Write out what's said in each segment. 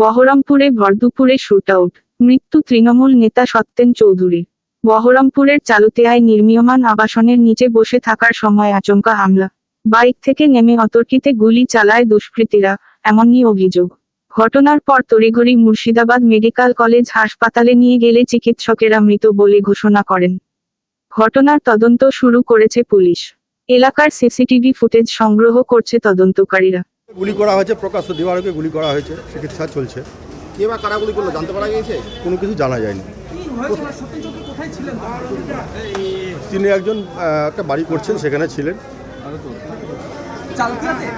বহরমপুরে ভরদুপুরে শুটআউট। মৃত্যু তৃণমূল নেতা সত্যেন চৌধুরীর বহরমপুরের চালুতেয়ায় নির্মীয়মান আবাসনের নিচে বসে থাকার সময় আচমকা হামলা। বাইক থেকে নেমে অতর্কিতে গুলি চালায় দুষ্কৃতীরা, এমনই অভিযোগ। ঘটনার পর তড়িঘড়ি মুর্শিদাবাদ মেডিকেল কলেজ হাসপাতালে নিয়ে গেলে চিকিৎসকেরা মৃত বলে ঘোষণা করেন। ঘটনার তদন্ত শুরু করেছে পুলিশ। এলাকার সিসিটিভি ফুটেজ সংগ্রহ করছে তদন্তকারীরা। গুলি করা হয়েছে প্রকাশ্য দিবারকে গুলি করা হয়েছে চিকিৎসা চলছে। কে বা কারাগুলি করল জানতে পারা গিয়েছে? কোনো কিছু জানা যায়নি। তিনি একজন একটা বাড়ি করছেন সেখানে ছিলেন।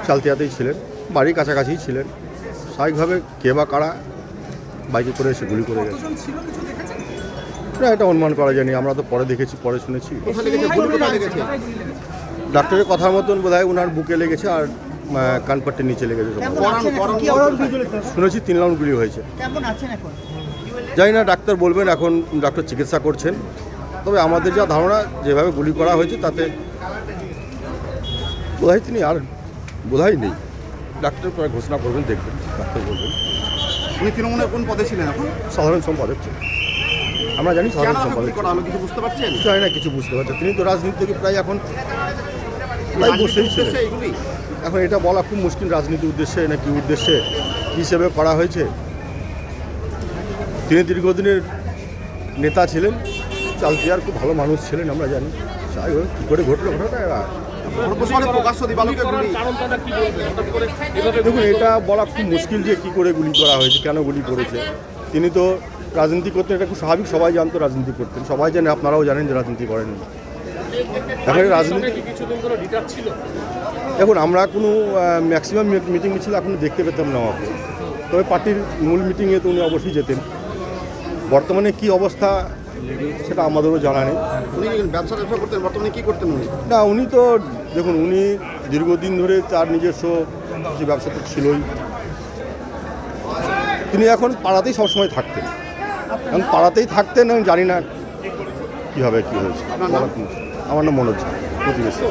চালতিয়াতেই ছিলেন। বাড়ির কাছাকাছি ছিলেন। স্বাভাবিকভাবে কে বা কারা বাইকে করে এসে গুলি করে গেছে। না এটা অনুমান করা যায়নি। আমরা তো পরে দেখেছি পরে শুনেছি। গুলি ডাক্তারের কথার মতন বোধ হয় ওনার বুকে লেগেছে আর আহ, কানপাট্টির নিচে লেগেছে শুনেছি তিন রাউন্ড গুলি হয়েছে। কেমন আছেন এখন? জানি না ডাক্তার বলবেন এখন ডাক্তার চিকিৎসা করছেন। তবে আমাদের যা ধারণা যেভাবে গুলি করা হয়েছে তাতে বোধহয় তিনি আর বোধহয় নেই। ডাক্তার প্রায় ঘোষণা করবেন দেখবেন ডাক্তার বলবেন। উনি তৃণমূলের কোন পদে ছিলেন এখন? সাধারণ সম্পাদক ছিলেন। আমরা জানি সাধারণ সম্পাদক জানি না কিছু বুঝতে পারছেন। তিনি তো রাজনীতি থেকে প্রায় এখন প্রায় বসেই রাজনীতির এখন এটা বলা খুব মুশকিল রাজনীতি উদ্দেশ্যে না কি উদ্দেশ্যে কী হিসেবে করা হয়েছে। তিনি দীর্ঘদিনের নেতা ছিলেন চালতিয়ার খুব ভালো মানুষ ছিলেন আমরা জানি। যাই হোক কী করে ঘটলো ঘটনা এরা- সর্বশহরে প্রকাশ্য দিবালোকে গুলি। দেখুন এটা বলা খুব মুশকিল যে কী করে গুলি করা হয়েছে কেন গুলি করেছে। তিনি তো রাজনীতি করতেন এটা খুব স্বাভাবিক সবাই জানতো রাজনীতি করতেন। সবাই জানে আপনারাও জানেন যে রাজনীতি করেন এখন রাজনীতি দেখুন আমরা কোনো ম্যাক্সিমাম মিটিং মিছিল এখনও দেখতে পেতাম না ওকে তবে পার্টির মূল মিটিংয়ে তো উনি অবশ্যই যেতেন। বর্তমানে কি অবস্থা সেটা আমাদেরও জানা নেই। উনি ব্যবসা ব্যবসা করতেন? বর্তমানে কি করতেন উনি? না উনি তো দেখুন উনি দীর্ঘদিন ধরে তার নিজস্ব যে ব্যবসা তো ছিলই। তিনি এখন পাড়াতেই সবসময় থাকতেন। এখন পাড়াতেই থাকতেন আমি জানি না কী হবে কী হয়েছে? আমার নাম মনোজ প্রতিবেশী।